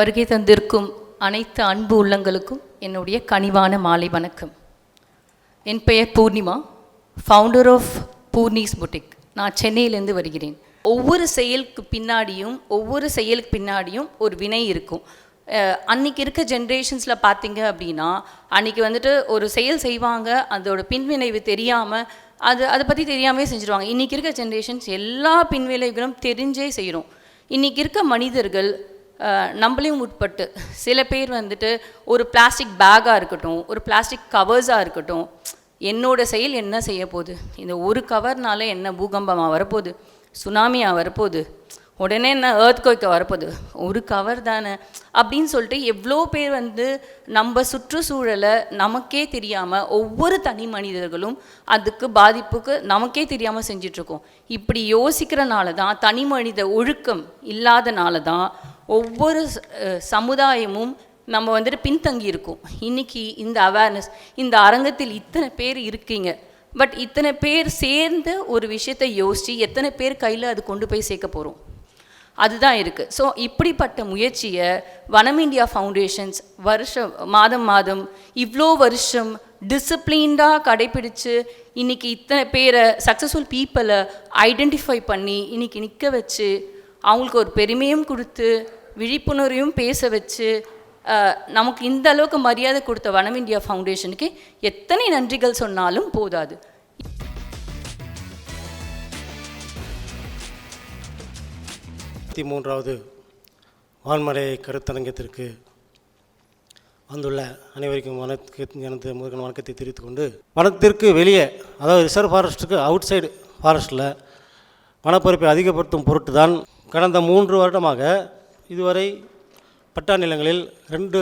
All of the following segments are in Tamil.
வருகை தந்திருக்கும் அனைத்து அன்பு உள்ளங்களுக்கும் என்னுடைய கனிவான மாலை வணக்கம். என் பெயர் Poornima founder of Poorni's boutique நான் சென்னையிலேருந்து வருகிறேன். ஒவ்வொரு செயலுக்கு பின்னாடியும் ஒவ்வொரு செயலுக்கு பின்னாடியும் ஒரு வினை இருக்கும். அன்றைக்கி இருக்க ஜென்ரேஷன்ஸில் பார்த்தீங்க அப்படின்னா அன்னைக்கு வந்துட்டு ஒரு செயல் செய்வாங்க அதோட பின்விளைவு தெரியாமல் அது அதை பற்றி தெரியாமே செஞ்சுருவாங்க. இன்றைக்கி இருக்க ஜென்ரேஷன்ஸ் எல்லா பின்விளைவுகளும் தெரிஞ்சே செய்கிறோம் இன்றைக்கி இருக்க மனிதர்கள் நம்மளையும் உட்பட்டு. சில பேர் வந்துட்டு ஒரு பிளாஸ்டிக் பேக்காக இருக்கட்டும் ஒரு பிளாஸ்டிக் கவர்ஸாக இருக்கட்டும் என்னோட செயல் என்ன செய்ய போகுது இந்த ஒரு கவர்னால என்ன பூகம்பமாக வரப்போகுது? சுனாமியாக வரப்போகுது? உடனே என்ன ஏர்த்கோய்க்க வரப்போகுது? ஒரு கவர் தானே. அப்படின்னு சொல்லிட்டு எவ்வளோ பேர் வந்து நம்ம சுற்றுச்சூழலை நமக்கே தெரியாமல் ஒவ்வொரு தனி மனிதர்களும் அதுக்கு பாதிப்புக்கு நமக்கே தெரியாமல் செஞ்சிட்ருக்கோம். இப்படி யோசிக்கிறனால தான் தனி மனித ஒழுக்கம் இல்லாதனால தான் ஒவ்வொரு சமுதாயமும் நம்ம வந்துட்டு பின்தங்கி இருக்கோம். இன்னைக்கு இந்த அவேர்னஸ் இந்த அரங்கத்தில் இத்தனை பேர் இருக்கீங்க. பட் இத்தனை பேர் சேர்ந்து ஒரு விஷயத்தை யோசித்து எத்தனை பேர் கையில் அது கொண்டு போய் சேர்க்க போகிறோம் அதுதான் இருக்குது ஸோ இப்படிப்பட்ட முயற்சியை வனம் இந்தியா ஃபவுண்டேஷன்ஸ் வருஷம் மாதம் மாதம் இவ்வளோ வருஷம் டிசிப்ளின்டாக கடைப்பிடிச்சு இன்னைக்கு இத்தனை பேரை சக்ஸஸ்ஃபுல் பீப்புளை ஐடென்டிஃபை பண்ணி இன்னைக்கு நிற்க வச்சு அவங்களுக்கு ஒரு பெருமையும் கொடுத்து விழிப்புணர்வையும் பேச வச்சு நமக்கு இந்த அளவுக்கு மரியாதை கொடுத்த வனம் இந்தியா ஃபவுண்டேஷனுக்கு எத்தனை நன்றிகள் சொன்னாலும் போதாது. இருபத்தி மூன்றாவது வான்மறை கருத்தரங்கத்திற்கு வந்துள்ள அனைவருக்கும் வணக்க எனது முருகன் வணக்கத்தை தெரிவித்து கொண்டு வனத்திற்கு வெளியே அதாவது ரிசர்வ் ஃபாரஸ்ட்டுக்கு அவுட் சைடு ஃபாரஸ்ட்டில் வனப்பரப்பை அதிகப்படுத்தும் பொருட்டு தான் கடந்த மூன்று வருடமாக இதுவரை பட்டா நிலங்களில் ரெண்டு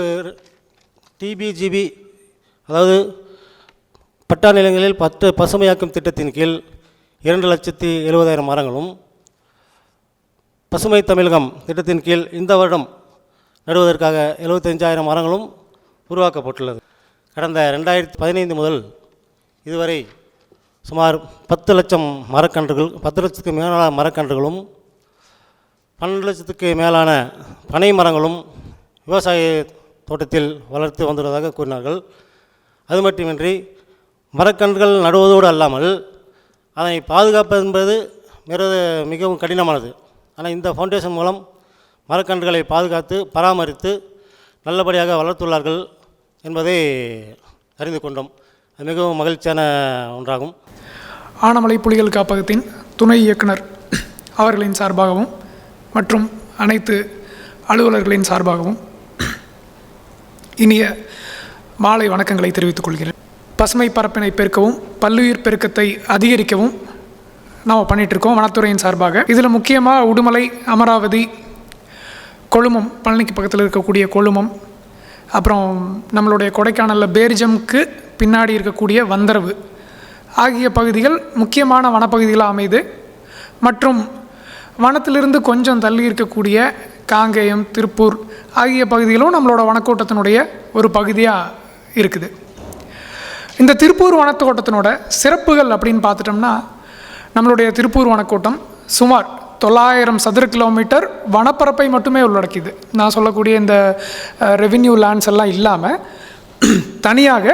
டிபிஜிபி அதாவது பட்டா நிலங்களில் பத்து பசுமையாக்கும் திட்டத்தின் கீழ் இரண்டு லட்சத்தி எழுபதாயிரம் மரங்களும் பசுமை தமிழகம் திட்டத்தின் கீழ் இந்த வருடம் நடுவதற்காக எழுபத்தஞ்சாயிரம் மரங்களும் உருவாக்கப்பட்டுள்ளது. கடந்த ரெண்டாயிரத்தி பதினைந்து முதல் இதுவரை சுமார் பத்து லட்சம் மரக்கன்றுகள் பத்து லட்சத்துக்கு மேலான மரக்கன்றுகளும் பன்னெண்டு லட்சத்துக்கு மேலான பனை மரங்களும் விவசாய தோட்டத்தில் வளர்த்து வந்துள்ளதாக கூறினார்கள். அது மட்டுமின்றி மரக்கன்றுகள் நடுவதோடு அல்லாமல் அதனை பாதுகாப்பது என்பது மிக மிகவும் கடினமானது. ஆனால் இந்த ஃபவுண்டேஷன் மூலம் மரக்கன்றுகளை பாதுகாத்து பராமரித்து நல்லபடியாக வளர்த்துள்ளார்கள் என்பதை அறிந்து கொண்டோம். அது மிகவும் மகிழ்ச்சியான ஒன்றாகும். ஆனமலை புலிகள் காப்பகத்தின் துணை இயக்குனர் அவர்களின் சார்பாகவும் மற்றும் அனைத்து அலுவலர்களின் சார்பாகவும் இனிய மாலை வணக்கங்களை தெரிவித்துக் கொள்கிறேன். பசுமை பரப்பினை பெருக்கவும் பல்லுயிர் பெருக்கத்தை அதிகரிக்கவும் நாம் பண்ணிகிட்ருக்கோம் வனத்துறையின் சார்பாக. இதில் முக்கியமாக உடுமலை அமராவதி கொழுமம் பழனிக்கு பக்கத்தில் இருக்கக்கூடிய கொழுமம் அப்புறம் நம்மளுடைய கொடைக்கானலில் பேரிஜம்க்கு பின்னாடி இருக்கக்கூடிய வந்தரவு ஆகிய பகுதிகள் முக்கியமான வனப்பகுதிகளாக அமைது. மற்றும் வனத்திலிருந்து கொஞ்சம் தள்ளி இருக்கக்கூடிய காங்கேயம் திருப்பூர் ஆகிய பகுதிகளும் நம்மளோட வனக்கோட்டத்தினுடைய ஒரு பகுதியாக இருக்குது. இந்த திருப்பூர் வனத்தோட்டத்தினோட சிறப்புகள் அப்படின்னு பார்த்துட்டோம்னா நம்மளுடைய திருப்பூர் வனக்கூட்டம் சுமார் தொள்ளாயிரம் சதுர கிலோமீட்டர் வனப்பரப்பை மட்டுமே உள்ளடக்கிது நான் சொல்லக்கூடிய இந்த ரெவின்யூ லேண்ட்ஸ் எல்லாம் இல்லாமல் தனியாக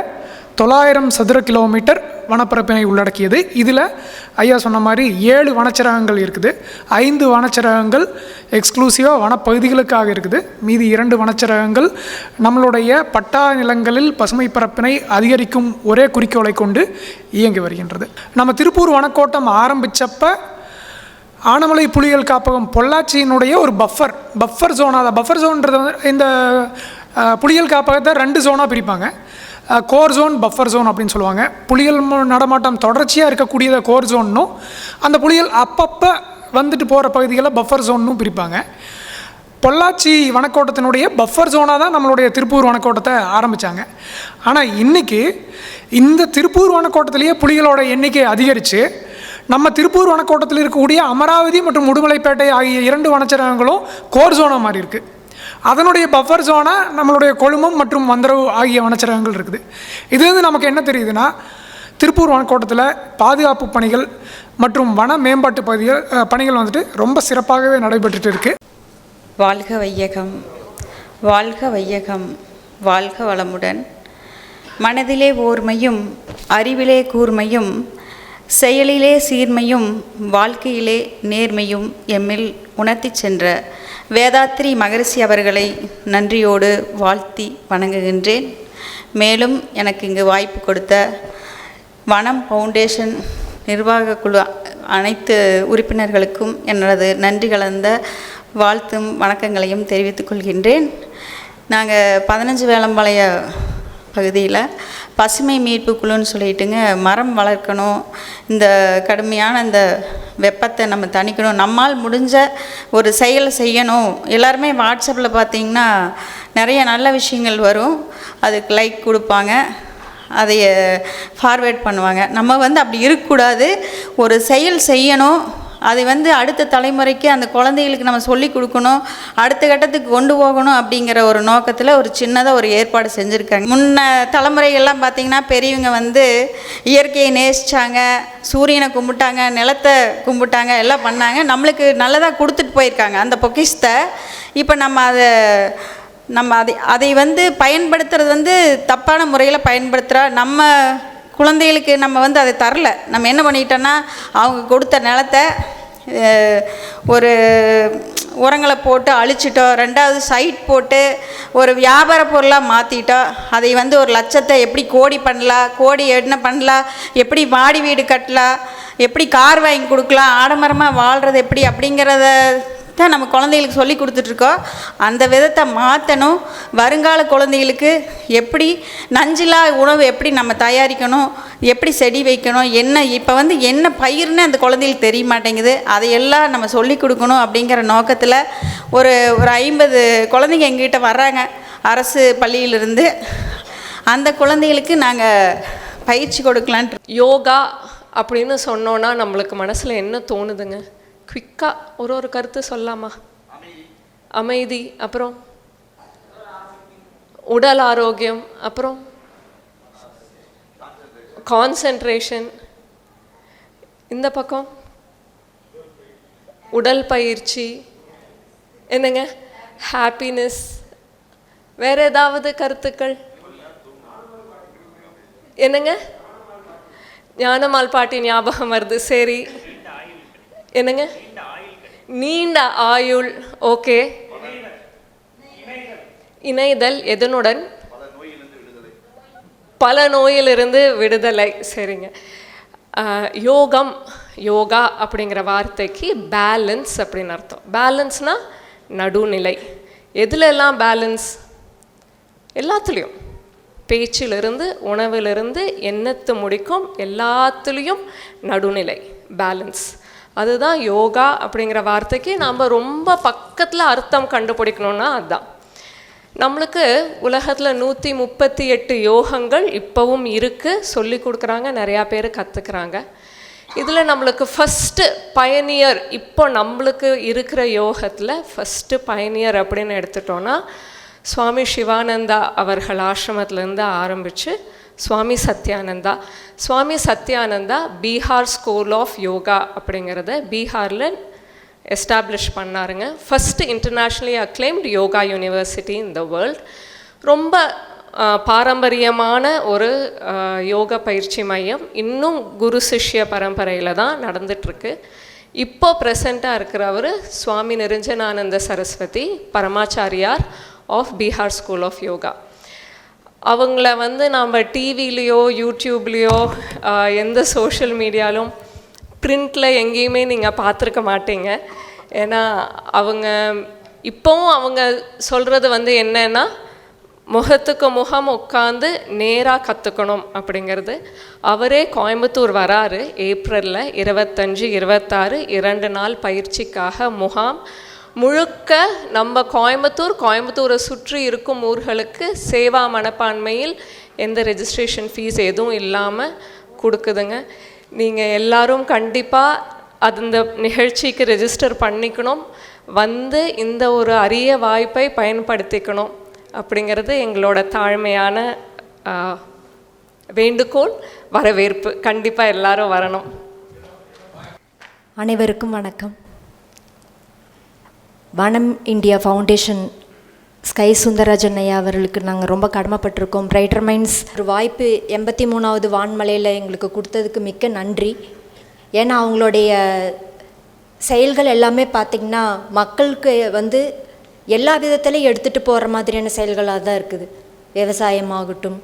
தொள்ளாயிரம் சதுர கிலோமீட்டர் வனப்பரப்பினை உள்ளடக்கியது. இதில் ஐயா சொன்ன மாதிரி ஏழு வனச்சரகங்கள் இருக்குது. ஐந்து வனச்சரகங்கள் எக்ஸ்க்ளூசிவாக வனப்பகுதிகளுக்காக இருக்குது. மீதி இரண்டு வனச்சரகங்கள் நம்மளுடைய பட்டா நிலங்களில் பசுமை பரப்பினை அதிகரிக்கும் ஒரே குறிக்கோளை கொண்டு இயங்கி வருகின்றது. நம்ம திருப்பூர் வனக்கோட்டம் ஆரம்பித்தப்ப ஆனமலை புலிகள் காப்பகம் பொள்ளாச்சியினுடைய ஒரு பஃபர் பஃபர் ஜோனா தான் பஃபர் ஜோன்றது வந்து இந்த புலிகள் காப்பகத்தை ரெண்டு ஜோனாக பிரிப்பாங்க. கோர் ஜோன் பஃபர் ஜோன் அப்படின்னு சொல்லுவாங்க. புலிகள் நடமாட்டம் தொடர்ச்சியாக இருக்கக்கூடியதை கோர் ஜோன்னும் அந்த புலிகள் அப்பப்போ வந்துட்டு போகிற பகுதிகளை பஃபர் ஜோன்னும் பிரிப்பாங்க. பொள்ளாச்சி வனக்கோட்டத்தினுடைய பஃபர் ஜோனாக தான் நம்மளுடைய திருப்பூர் வனக்கோட்டத்தை ஆரம்பித்தாங்க ஆனால் இன்றைக்கி இந்த திருப்பூர் வனக்கோட்டத்திலேயே புலிகளோட எண்ணிக்கை அதிகரித்து நம்ம திருப்பூர் வனக்கோட்டத்தில் இருக்கக்கூடிய அமராவதி மற்றும் உடுமலைப்பேட்டை ஆகிய இரண்டு வனச்சரகங்களும் கோர் ஜோனாக மாறி இருக்குது அதனுடைய பஃபர் ஜோனாக நம்மளுடைய கொழுமம் மற்றும் வந்தரவு ஆகிய வனச்சரகங்கள் இருக்குது. இதுலேருந்து நமக்கு என்ன தெரியுதுன்னா திருப்பூர் வனக்கோட்டத்தில் பாதுகாப்பு பணிகள் மற்றும் வன மேம்பாட்டு பகுதிகள் பணிகள் வந்துட்டு ரொம்ப சிறப்பாகவே நடைபெற்றுட்டு இருக்குது வாழ்க வையகம். வாழ்க வையகம். வாழ்க வளமுடன். மனதிலே ஓர்மையும் அறிவிலே கூர்மையும் செயலிலே சீர்மையும் வாழ்க்கையிலே நேர்மையும் எம்மில் உணர்த்திச் சென்ற வேதாத்ரி மகரிஷி அவர்களை நன்றியோடு வாழ்த்தி வணங்குகின்றேன். மேலும் எனக்கு இங்கு வாய்ப்பு கொடுத்த வனம் ஃபவுண்டேஷன் நிர்வாக குழு அனைத்து உறுப்பினர்களுக்கும் எனது நன்றி கலந்த வாழ்த்தும் வணக்கங்களையும் தெரிவித்துக் கொள்கின்றேன். நாங்கள் பதினஞ்சு வேளம்பாளைய பகுதியில் பசுமை மீட்பு குழுன்னு சொல்லிட்டுங்க மரம் வளர்க்கணும் இந்த கடுமையான இந்த வெப்பத்தை நம்ம தணிக்கணும் நம்மால் முடிஞ்ச ஒரு செயல் செய்யணும். எல்லாருமே வாட்ஸ்அப்பில் பார்த்தீங்கன்னா நிறைய நல்ல விஷயங்கள் வரும். அதுக்கு லைக் கொடுப்பாங்க. அதைய ஃபார்வேர்ட் பண்ணுவாங்க. நம்ம வந்து அப்படி இருக்கக்கூடாது. ஒரு செயல் செய்யணும். அதை வந்து அடுத்த தலைமுறைக்கு அந்த குழந்தைகளுக்கு நம்ம சொல்லி கொடுக்கணும் அடுத்த கட்டத்துக்கு கொண்டு போகணும் அப்படிங்கிற ஒரு நோக்கத்தில் ஒரு சின்னதாக ஒரு ஏற்பாடு செஞ்சுருக்காங்க. முன்ன தலைமுறைகள்லாம் பார்த்திங்கன்னா பெரியவங்க வந்து இயற்கையை நேசித்தாங்க சூரியனை கும்பிட்டாங்க நிலத்தை கும்பிட்டாங்க எல்லாம் பண்ணாங்க. நம்மளுக்கு நல்லதாக கொடுத்துட்டு போயிருக்காங்க. அந்த பொக்கிஷத்தை இப்போ நம்ம அதை நம்ம அதை அதை வந்து பயன்படுத்துறது வந்து தப்பான முறையில் பயன்படுத்துகிறா நம்ம குழந்தைகளுக்கு நம்ம வந்து அதை தரல. நம்ம என்ன பண்ணிட்டோன்னா அவங்க கொடுத்த நிலத்தை ஒரு உரங்களை போட்டு அழிச்சிட்டோம். ரெண்டாவது சைட் போட்டு ஒரு வியாபார பொருளாக மாற்றிட்டோம் அதை வந்து ஒரு லட்சத்தை எப்படி கோடி பண்ணலாம் கோடி என்ன பண்ணலாம் எப்படி மாடி வீடு கட்டலாம் எப்படி கார் வாங்கி கொடுக்கலாம் ஆடம்பரமாக வாழ்கிறது எப்படி அப்படிங்கிறத தான் நம்ம குழந்தைகளுக்கு சொல்லி கொடுத்துட்ருக்கோம். அந்த விதத்தை மாற்றணும் வருங்கால குழந்தைகளுக்கு எப்படி நஞ்சிலா உணவு எப்படி நம்ம தயாரிக்கணும் எப்படி செடி வைக்கணும் என்ன இப்போ வந்து என்ன பயிர்னு அந்த குழந்தைகளுக்கு தெரிய மாட்டேங்குது. அதையெல்லாம் நம்ம சொல்லி கொடுக்கணும் அப்படிங்கிற நோக்கத்தில் ஒரு ஒரு ஐம்பது குழந்தைங்க எங்ககிட்ட வர்றாங்க. அரசு பள்ளியிலிருந்து. அந்த குழந்தைகளுக்கு நாங்கள் பயிற்சி கொடுக்கலான்ட்டு யோகா அப்படின்னு சொன்னோன்னா நம்மளுக்கு மனசில் என்ன தோணுதுங்க? குவிக்காக ஒரு ஒரு கருத்து சொல்லலாமா அமைதி அப்புறம்? உடல் ஆரோக்கியம் அப்புறம்? கான்சென்ட்ரேஷன் இந்த பக்கம்? உடல் பயிற்சி. என்னங்க? ஹாப்பினஸ் வேற ஏதாவது கருத்துக்கள்? என்னங்க? ஞானமால் பாட்டி ஞாபகம் வருது. சரி. என்னங்க? நீண்ட ஆயுள் ஓகே இணைதல் எதனுடன்? பல நோயிலிருந்து விடுதலை. சரிங்க. யோகம் யோகா அப்படிங்கிற வார்த்தைக்கு பேலன்ஸ் அப்படின்னு அர்த்தம். பேலன்ஸ்னால் நடுநிலை. எதுல எல்லாம் பேலன்ஸ் எல்லாத்துலேயும். பேச்சிலிருந்து உணவிலிருந்து எண்ணத்து முடிக்கும் எல்லாத்துலேயும் நடுநிலை. பேலன்ஸ் அதுதான் யோகா அப்படிங்கிற வார்த்தைக்கு நாம் ரொம்ப பக்கத்தில் அர்த்தம் கண்டுபிடிக்கணும்னா அதுதான் நம்மளுக்கு உலகத்தில் நூற்றி முப்பத்தி எட்டு யோகங்கள் இப்போவும் இருக்குது சொல்லி கொடுக்குறாங்க நிறையா பேர் கற்றுக்குறாங்க இதில் நம்மளுக்கு ஃபஸ்ட்டு பயனியர் இப்போ நம்மளுக்கு இருக்கிற யோகத்தில் ஃபஸ்ட்டு பயனியர் அப்படின்னு எடுத்துட்டோன்னா சுவாமி சிவானந்தா அவர்கள் ஆசிரமத்திலேருந்து ஆரம்பித்து Swami Satyananda. Swami Satyananda Bihar school of yoga அப்படிங்கிறத பீகாரில் establish பண்ணாருங்க. First internationally acclaimed yoga university in the world. ரொம்ப பாரம்பரியமான ஒரு யோக பயிற்சி மையம். இன்னும் குரு சிஷ்ய பரம்பரையில் தான் நடந்துட்டுருக்கு. இப்போ ப்ரெசண்ட்டாக இருக்கிறவர் Swami Niranjanananda Saraswati Paramacharyar of Bihar school of yoga அவங்கள வந்து நாம் டிவிலேயோ யூடியூப்லேயோ எந்த சோஷியல் மீடியாலும் பிரிண்டில் எங்கேயுமே நீங்கள் பார்த்துருக்க மாட்டீங்க. ஏன்னா அவங்க இப்போவும் அவங்க சொல்கிறது வந்து என்னன்னா முகத்துக்கு முகம் உட்காந்து நேராக கற்றுக்கணும் அப்படிங்கிறது. அவரே கோயம்புத்தூர் வராரு ஏப்ரலில் இருபத்தஞ்சு இருபத்தாறு இரண்டு நாள் பயிற்சிக்காக முகாம் முழுக்க நம்ம கோயம்புத்தூர் கோயம்புத்தூரை சுற்றி இருக்கும் ஊர்களுக்கு சேவா மனப்பான்மையில் எந்த ரெஜிஸ்ட்ரேஷன் ஃபீஸ் எதுவும் இல்லாமல் கொடுக்குதுங்க. நீங்கள் எல்லாரும் கண்டிப்பாக அது இந்த நிகழ்ச்சிக்கு ரெஜிஸ்டர் பண்ணிக்கணும். வந்து இந்த ஒரு அரிய வாய்ப்பை பயன்படுத்திக்கணும் அப்படிங்கிறது எங்களோட தாழ்மையான வேண்டுகோள் வரவேற்பு. கண்டிப்பாக எல்லாரும் வரணும். அனைவருக்கும் வணக்கம். வனம் இந்தியா ஃபவுண்டேஷன் ஸ்கை சுந்தரராஜன் ஐயா அவர்களுக்கு நாங்கள் ரொம்ப கடமைப்பட்டிருக்கோம். பிரைட்டர் மைண்ட்ஸ் ஒரு வாய்ப்பு எண்பத்தி மூணாவது வான்மலையில் எங்களுக்கு கொடுத்ததுக்கு மிக்க நன்றி. ஏன்னா அவங்களுடைய செயல்கள் எல்லாமே பார்த்திங்கன்னா மக்களுக்கு வந்து எல்லா விதத்துலையும் எடுத்துகிட்டு போகிற மாதிரியான செயல்களாக தான் இருக்குது. விவசாயமாகட்டும்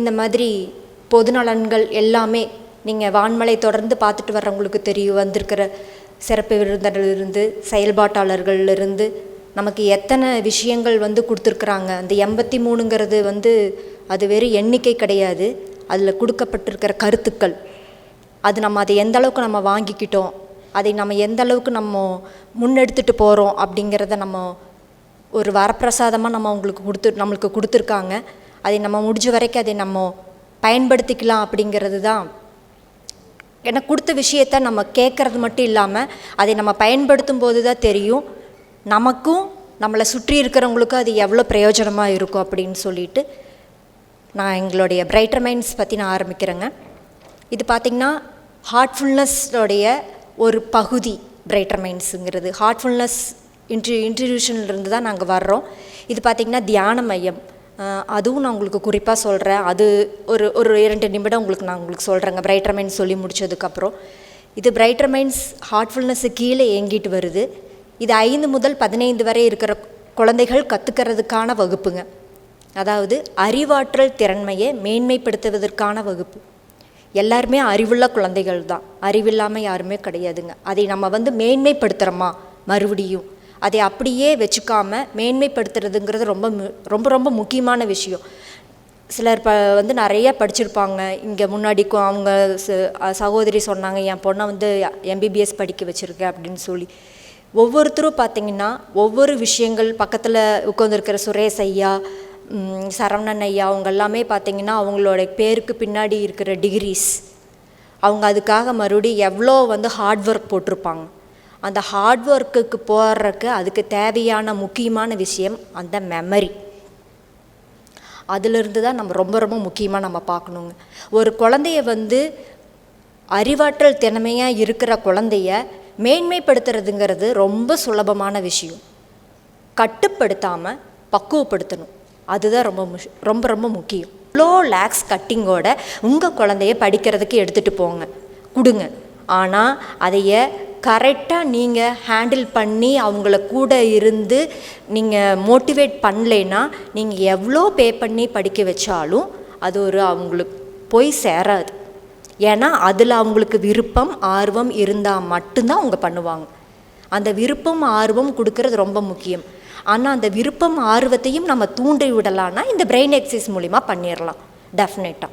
இந்த மாதிரி பொது நலன்கள் எல்லாமே நீங்கள் வான்மலை தொடர்ந்து பார்த்துட்டு வர்றவங்களுக்கு தெரியும் வந்திருக்கிற சிறப்பு விருந்தினரிலிருந்து செயல்பாட்டாளர்கள்லேருந்து நமக்கு எத்தனை விஷயங்கள் வந்து கொடுத்துருக்குறாங்க. அந்த எண்பத்தி மூணுங்கிறது வந்து அது வெறும் எண்ணிக்கை கிடையாது. அதில் கொடுக்கப்பட்டிருக்கிற கருத்துக்கள். அது நம்ம அதை எந்த அளவுக்கு நம்ம வாங்கிக்கிட்டோம் அதை நம்ம எந்த அளவுக்கு நம்ம முன்னெடுத்துட்டு போகிறோம் அப்படிங்கிறத நம்ம ஒரு வரப்பிரசாதமாக நம்ம அவங்களுக்கு கொடுத்து நம்மளுக்கு கொடுத்துருக்காங்க. அதை நம்ம முடிஞ்ச வரைக்கும் அதை நம்ம பயன்படுத்திக்கலாம் அப்படிங்கிறது தான் ஏன்னா கொடுத்த விஷயத்த நம்ம கேட்குறது மட்டும் இல்லாமல் அதை நம்ம பயன்படுத்தும் போது தான் தெரியும். நமக்கும் நம்மளை சுற்றி இருக்கிறவங்களுக்கும் அது எவ்வளோ பிரயோஜனமாக இருக்கும் அப்படின்னு சொல்லிட்டு நான் எங்களுடைய பிரைட்டர் மைண்ட்ஸ் பற்றி நான் ஆரம்பிக்கிறேங்க. இது பார்த்திங்கன்னா ஹார்ட்ஃபுல்னஸ்ஸோடைய ஒரு பகுதி பிரைட்டர் மைண்ட்ஸுங்கிறது ஹார்ட்ஃபுல்னஸ் இன்ட்ரி இன்ட்ரிடியூஷன்லேருந்து தான் நாங்கள் வர்றோம். இது பார்த்திங்கன்னா தியான மையம். அதுவும் நான் உங்களுக்கு குறிப்பாக சொல்கிறேன் அது ஒரு ஒரு இரண்டு நிமிடம் உங்களுக்கு நான் உங்களுக்கு சொல்கிறேங்க பிரைட்டர் மைண்ட்ஸ் சொல்லி முடிச்சதுக்கப்புறம். இது பிரைட்டர் மைண்ட்ஸ் ஹார்ட்ஃபுல்னஸ்ஸு கீழே ஏங்கிட்டு வருது. இது ஐந்து முதல் பதினைந்து வரை இருக்கிற குழந்தைகள் கற்றுக்கிறதுக்கான வகுப்புங்க. அதாவது அறிவாற்றல் திறன்மையை மேன்மைப்படுத்துவதற்கான வகுப்பு. எல்லாருமே அறிவுள்ள குழந்தைகள் தான் அறிவில்லாமல் யாருமே கிடையாதுங்க. அதை நம்ம வந்து மேன்மைப்படுத்துகிறோமா மறுபடியும். அதை அப்படியே வச்சுக்காம மேன்மைப்படுத்துறதுங்கிறது ரொம்ப மு- ரொம்ப ரொம்ப முக்கியமான விஷயம். சிலர் ப வந்து நிறைய படிச்சிருப்பாங்க. இங்கே முன்னாடி அவங்க ச- சகோதரி சொன்னாங்க என் பொண்ணை வந்து எம்பிபிஎஸ் படிக்க வச்சுருக்கேன் அப்படின்னு சொல்லி. ஒவ்வொருத்தரும் பார்த்தீங்கன்னா ஒவ்வொரு விஷயங்கள் பக்கத்தில் உட்காந்துருக்கிற சுரேஷ் ஐயா சரவணன் ஐயா அவங்க எல்லாமே பார்த்தீங்கன்னா அவங்களோட பேருக்கு பின்னாடி இருக்கிற டிகிரிஸ் அவங்க அதுக்காக மறுபடியும் எவ்வளோ வந்து ஹார்ட் ஒர்க் போட்டிருப்பாங்க. அந்த ஹார்ட் ஒர்க்குக்கு போடுறக்கு அதுக்கு தேவையான முக்கியமான விஷயம் அந்த மெமரி அதிலிருந்து தான் நம்ம ரொம்ப ரொம்ப முக்கியமாக நம்ம பார்க்கணுங்க. ஒரு குழந்தைய வந்து அறிவாற்றல் திறமையாக இருக்கிற குழந்தைய மேன்மைப்படுத்துறதுங்கிறது ரொம்ப சுலபமான விஷயம். கட்டுப்படுத்தாமல் பக்குவப்படுத்தணும். அதுதான் ரொம்ப முஷ் ரொம்ப ரொம்ப முக்கியம். இவ்வளோ லேக்ஸ் கட்டிங்கோட உங்கள் குழந்தைய படிக்கிறதுக்கு எடுத்துகிட்டு போங்க. கொடுங்க. ஆனால் அதைய கரெக்டாக நீங்கள் ஹேண்டில் பண்ணி அவங்கள கூட இருந்து நீங்கள் மோட்டிவேட் பண்ணலைன்னா நீங்கள் எவ்வளோ பே பண்ணி படிக்க வச்சாலும் அது ஒரு அவங்களுக்கு போய் சேராது. ஏன்னா அதில் அவங்களுக்கு விருப்பம் ஆர்வம் இருந்தால் மட்டும்தான் அவங்க பண்ணுவாங்க. அந்த விருப்பம் ஆர்வம் கொடுக்கறது ரொம்ப முக்கியம். ஆனால் அந்த விருப்பம் ஆர்வத்தையும் நம்ம தூண்டி விடலான்னா இந்த பிரெயின் எக்ஸசைஸ் மூலிமா பண்ணிடலாம் டெஃபினட்டாக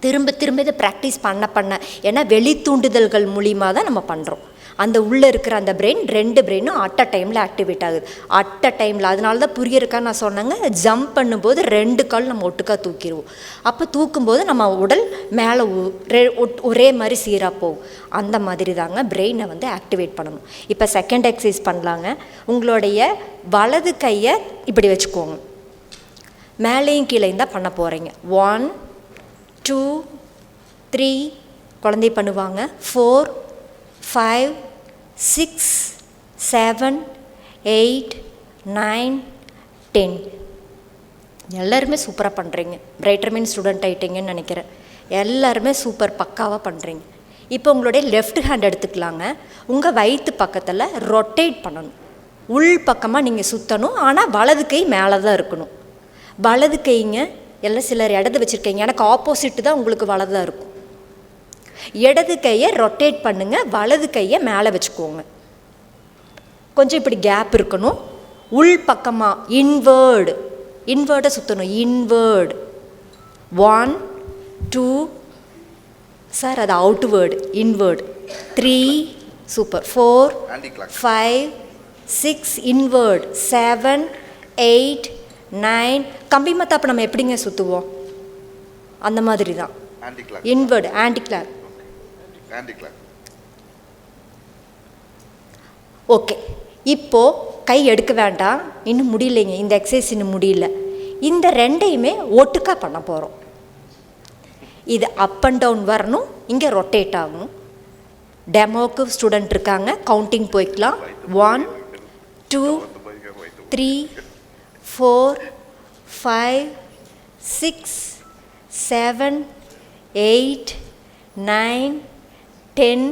திரும்ப திரும்ப இதை ப்ராக்டிஸ் பண்ண பண்ண. ஏன்னா வெளி தூண்டுதல்கள் மூலிமா தான் நம்ம பண்ணுறோம் அந்த உள்ளே இருக்கிற அந்த பிரெயின் ரெண்டு பிரெயினும் அட் அ டைமில் ஆக்டிவேட் ஆகுது. அட் அ டைமில் அதனால தான் புரியறக்கா நான் சொன்னாங்க. ஜம்ப் பண்ணும்போது ரெண்டு கால் நம்ம ஒட்டுக்கா தூக்கிடுவோம். அப்போ தூக்கும்போது நம்ம உடல் மேலே ஒட்- ஒரே மாதிரி சீராக போகும். அந்த மாதிரி தாங்க பிரெயினை வந்து ஆக்டிவேட் பண்ணணும். இப்போ செகண்ட் எக்ஸசைஸ் பண்ணலாங்க. உங்களுடைய வலது கையை இப்படி வச்சுக்கோங்க. மேலேயும் கீழேயும் தான் பண்ண போகிறீங்க ஒன் டூ த்ரீ குழந்தை பண்ணுவாங்க. Four five six seven eight nine ten எல்லாருமே சூப்பராக பண்ணுறீங்க பிரைட்டர் மீன் ஸ்டூடெண்ட் ஆகிட்டீங்கன்னு நினைக்கிறேன். எல்லாருமே சூப்பர் பக்காவாக பண்ணுறீங்க இப்போ உங்களுடைய லெஃப்ட் ஹேண்ட் எடுத்துக்கலாங்க. உங்கள் வயிற்று பக்கத்தில் ரொட்டேட் பண்ணணும். உள் பக்கமாக நீங்கள் சுற்றணும் ஆனால் வலது கை மேலே தான் இருக்கணும். வலது கைங்க எல்லாம் சிலர் இடது வச்சுருக்கீங்க. எனக்கு ஆப்போசிட் தான் உங்களுக்கு வலதாக இருக்கும். இடது கையை ரொட்டேட் பண்ணுங்க. வலது கையை மேலே வச்சுக்கோங்க. கொஞ்சம் இப்படி கேப் இருக்கணும். உள் பக்கமாக இன்வேர்டு இன்வேர்டை சுற்றணும் இன்வேர்டு ஒன் டூ சார் அது outward inward three super four five six inward seven eight nine கம்பி மத்தாப்பு நம்ம எப்படிங்க சுற்றுவோம் அந்த மாதிரி தான் இன்வேர்டு ஆன்டி கிளாக் ஓகே இப்போது கை எடுக்க வேண்டாம். இன்னும் முடியலைங்க. இந்த எக்ஸசைஸ் இன்னும் முடியல. இந்த ரெண்டையுமே ஒட்டுக்கா பண்ண போகிறோம் இது அப் அண்ட் டவுன் வரணும். இங்கே ரொட்டேட் ஆகணும். டெமோக்கு ஸ்டூடெண்ட் இருக்காங்க. கவுண்டிங் போய்க்கலாம். One two three four five six seven eight nine ten